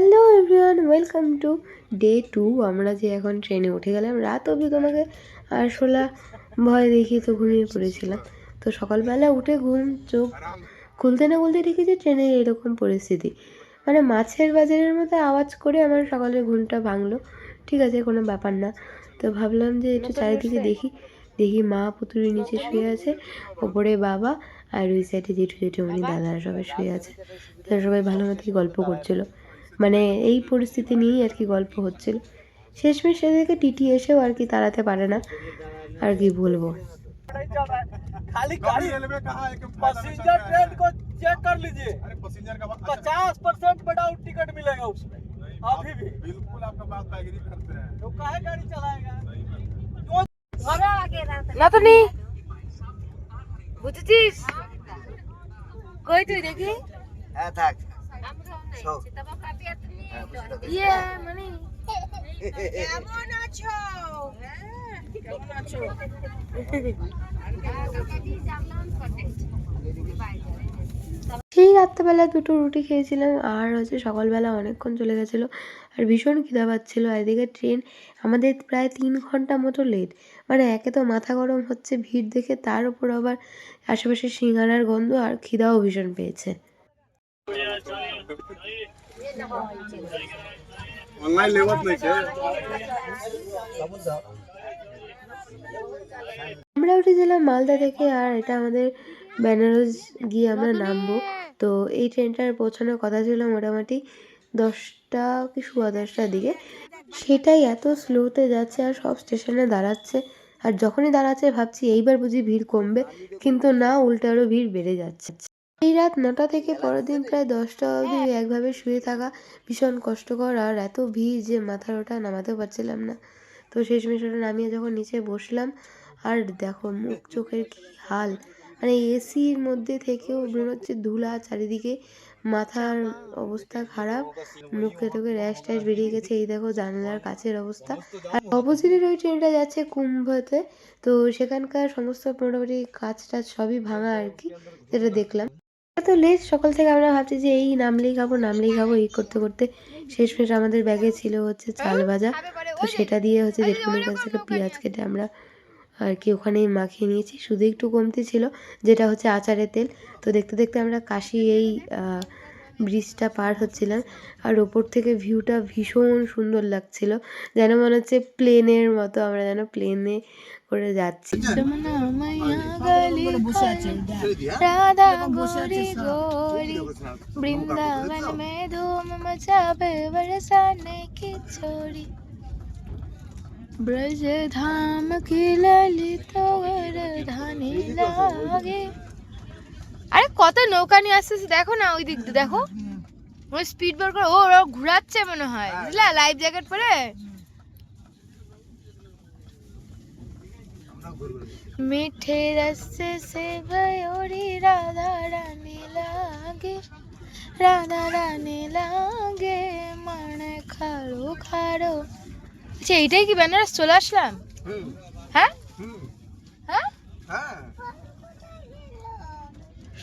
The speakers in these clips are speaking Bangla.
Hello everyone welcome to day two. আমরা যে এখন ট্রেনে উঠে গেলাম রাত অবধি তোমাকে আরশোলা ভয় দেখিয়ে তো ঘুমিয়ে পড়েছিলাম। তো সকালবেলা উঠে ঘুম চোখ খুলতে না খুলতে দেখি যে ট্রেনের এরকম পরিস্থিতি। মানে মাছের বাজারের মতো আওয়াজ করে আমার সকালের ঘুমটা ভাঙলো। ঠিক আছে কোনো ব্যাপার না। তো ভাবলাম যে একটু চারিদিকে দেখি দেখি মা পুতুরি নিচে শুয়ে আছে ওপরে বাবা আর ওই সাইডে জেঠু জেঠুমণি দাদারা সবাই শুয়ে আছে। তারা সবাই ভালো মতোই গল্প করছিল। মানে এই পরিস্থিতি নিয়েই আর কি গল্প হচ্ছিল শেষমেশ সেদিকে টিটি এসেও আর কি তাড়াতে পারে না আর কি বলবো नहीं चल रहा है खाली कभी गाड़ी रेलवे कहा है कि पैसेंजर ट्रेन को चेक कर लीजिए अरे पैसेंजर का बात पचास परसेंट में डाउन टिकट मिलेगा उसमें अभी भी बिल्कुल आपका बात का एग्री करते हैं तो काहे गाड़ी चलाएगा না তো নেই বুঝেছিস কই তুই দেখি হ্যাঁ থাক ইয়ে মানে সেই রাত্রেবেলা দুটো রুটি খেয়েছিলাম আর হচ্ছে সকালবেলা অনেকক্ষণ চলে গেছিল আর ভীষণ খিদা পাচ্ছিলো এদিকে ট্রেন আমাদের প্রায় তিন ঘণ্টা মতো লেট মানে একে তো মাথা গরম হচ্ছে ভিড় দেখে তার উপর আবার আশেপাশে সিঙ্গারার গন্ধ আর খিদাও ভীষণ পেয়েছে। ऑनलाइन लेवत नहीं छे আমরা উঠেছিলাম মালদা থেকে আর এটা আমাদের বেনারস গিয়ে আমরা নামবো তো এই ট্রেনটার পৌঁছানোর কথা ছিল মোটামুটি দশটা কি সোয়া দশটার দিকে সেটাই এত স্লোতে যাচ্ছে আর সব স্টেশনে দাঁড়াচ্ছে আর যখনই দাঁড়াচ্ছে ভাবছি এইবার বুঝি ভিড় কমবে কিন্তু না উল্টে আরও ভিড় বেড়ে যাচ্ছে এই রাত নটা থেকে পরের দিন প্রায় দশটা অবধি একভাবে শুয়ে থাকা ভীষণ কষ্টকর আর এত ভিড় যে মাথার ওটা নামাতেও পারছিলাম না। তো শেষমেশ ওটা নামিয়ে যখন নিচে বসলাম, আর দেখো মুখ চোখের কি হাল। মানে এসির মধ্যে থেকেও মনে হচ্ছে ধুলা চারিদিকে, মাথার অবস্থা খারাপ, মুখে টুকে র্যাশ ট্যাশ বেরিয়ে গেছে, এই দেখো জানালার কাছের অবস্থা। আর অপোজিটের ওই ট্রেনটা যাচ্ছে কুম্ভতে, তো সেখানকার সমস্ত মোটামুটি কাজ টাজ সবই ভাঙা আর কি, যেটা দেখলাম। এত লেট, সকাল থেকে আমরা ভাবছি যে এই নামলেই খাব নামলেই খাব এই করতে করতে। শেষ শেষমেশ আমাদের ব্যাগে ছিল হচ্ছে চাল ভাজা। তো সেটা দিয়ে হচ্ছে জেঠমনির কাছ থেকে পেঁয়াজ কেটে আমরা আর কি ওখানেই মাখিয়ে নিয়েছি। শুধু একটু কমতি ছিল, যেটা হচ্ছে আচারের তেল। তো দেখতে দেখতে আমরা কাশি এই ব্রিজটা পার হচ্ছিলাম। আর ওপর থেকে ভিউটা ভীষণ সুন্দর লাগছিল। যেন মনে হচ্ছে প্লেনের মতো আমরা যেন প্লেনে করে যাচ্ছি। বৃন্দাবন মে ব্রজ ধাম কি ললিত ধানি লাগে। কত নৌকা নিয়ে আসতেছে দেখো না ওই দিক দিয়ে দেখো। ওই স্পিড বোট করে ও ওরা ঘুরাচ্ছে মনে হয়। বুঝলা? লাইফ জ্যাকেট পরে? মিঠে রস্তে সে ভয়োরি রাধা রানী লাগে। রাধা রানী লাগে মানে খাড়ো খাড়ো আচ্ছা এইটাই কি বেনারস চলে আসলাম? হ্যাঁ? হ্যাঁ? हाँ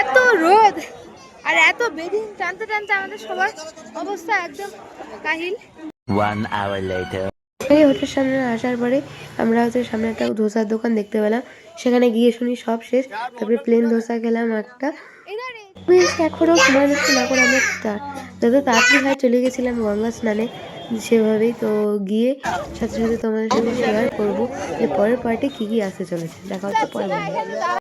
এত রোদ আর এত বেদিন টানতে টানতে আমাদের সবার অবস্থা একদম কাহিল। One hour later. এই হোটেলের সামনে আসার পরে আমরা হচ্ছে সামনে একটা ধোসার দোকান দেখতে পেলাম। সেখানে গিয়ে শুনি সব শেষ। তারপরে প্লেন ধোসা খেলাম একটা। বেশ এখনও সময় নষ্ট না করে আমরা যত তাড়াতাড়ি হয় চলে গেছিলাম গঙ্গা স্নানে সেভাবেই। তো গিয়ে সাথে সাথে তোমাদের সঙ্গে শেয়ার করব যে পরের পার্টে কী কী আসতে চলেছে। দেখা হচ্ছে পরের